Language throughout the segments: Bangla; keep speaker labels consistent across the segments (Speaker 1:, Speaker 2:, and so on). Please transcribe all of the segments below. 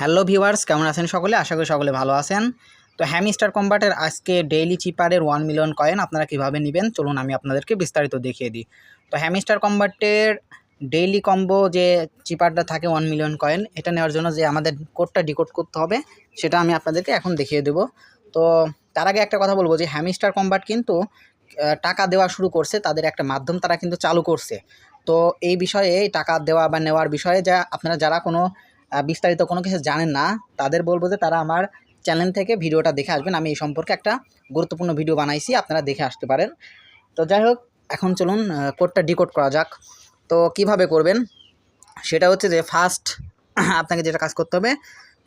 Speaker 1: হ্যালো ভিউয়ার্স, কেমন আছেন সকলে? আশা করি সকলে ভালো আছেন। তো হ্যামিস্টার কম্বাটের আজকে ডেইলি চিপারের ওয়ান মিলিয়ন কয়েন আপনারা কীভাবে নেবেন? চলুন আমি আপনাদেরকে বিস্তারিত দেখিয়ে দিই। তো হ্যামিস্টার কম্বাটের ডেইলি কম্বো যে চিপারটা থাকে ওয়ান মিলিয়ন কয়েন, এটা নেওয়ার জন্য যে আমাদের কোডটা ডিকোড করতে হবে, সেটা আমি আপনাদেরকে এখন দেখিয়ে দেবো। তো তার আগে একটা কথা বলব যে হ্যামিস্টার কম্বাট কিন্তু টাকা দেওয়া শুরু করছে, তাদের একটা মাধ্যম তারা কিন্তু চালু করছে। তো এই বিষয়ে টাকা দেওয়া বা নেওয়ার বিষয়ে যা, আপনারা যারা কোনো বিস্তারিত কোনো কিছু জানেন না, তাদের বলব যে তারা আমার চ্যানেল থেকে ভিডিওটা দেখে আসবেন। আমি এই সম্পর্কে একটা গুরুত্বপূর্ণ ভিডিও বানাইছি, আপনারা দেখে আসতে পারেন। তো যাই হোক, এখন চলুন কোডটা ডিকোড করা যাক। তো কীভাবে করবেন? সেটা হচ্ছে যে ফার্স্ট আপনাকে যেটা কাজ করতে হবে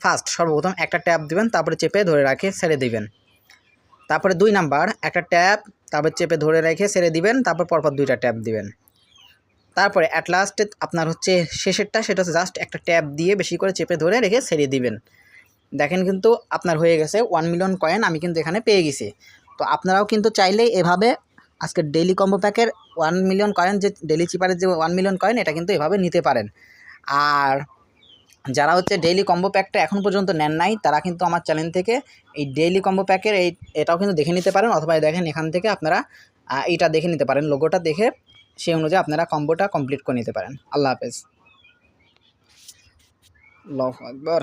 Speaker 1: ফার্স্ট সর্বপ্রথম একটা ট্যাব দিবেন, তারপরে চেপে ধরে রাখে ছেড়ে দিবেন। তারপরে দুই নাম্বার, একটা ট্যাব, তারপর চেপে ধরে রেখে ছেড়ে দিবেন, তারপর পরপর দুইটা ট্যাব দিবেন। তারপরে অ্যাট লাস্টে আপনার হচ্ছে শেষেরটা সেটা হচ্ছে জাস্ট একটা ট্যাব দিয়ে বেশি করে চেপে ধরে রেখে ছেড়ে দিবেন। দেখেন কিন্তু আপনার হয়ে গেছে ওয়ান মিলিয়ন কয়েন আমি কিন্তু এখানে পেয়ে গেছি। তো আপনারাও কিন্তু চাইলেই এভাবে আজকে ডেইলি কম্বো প্যাকের ওয়ান মিলিয়ন কয়েন যে ডেইলি চিপারের যে ওয়ান মিলিয়ন কয়েন এটা কিন্তু এভাবে নিতে পারেন। আর যারা হচ্ছে ডেইলি কম্বো প্যাকটা এখন পর্যন্ত নেন নাই, তারা কিন্তু আমার চ্যানেল থেকে এই ডেইলি কম্বো প্যাকের এই এটাও কিন্তু দেখে নিতে পারেন। অথবা দেখেন এখান থেকে আপনারা এটা দেখে নিতে পারেন। লোগোটা দেখে সেই অনুযায়ী আপনারা কম্বোটা কমপ্লিট করে নিতে পারেন। আল্লাহ হাফেজ। আল্লাহ আকবার।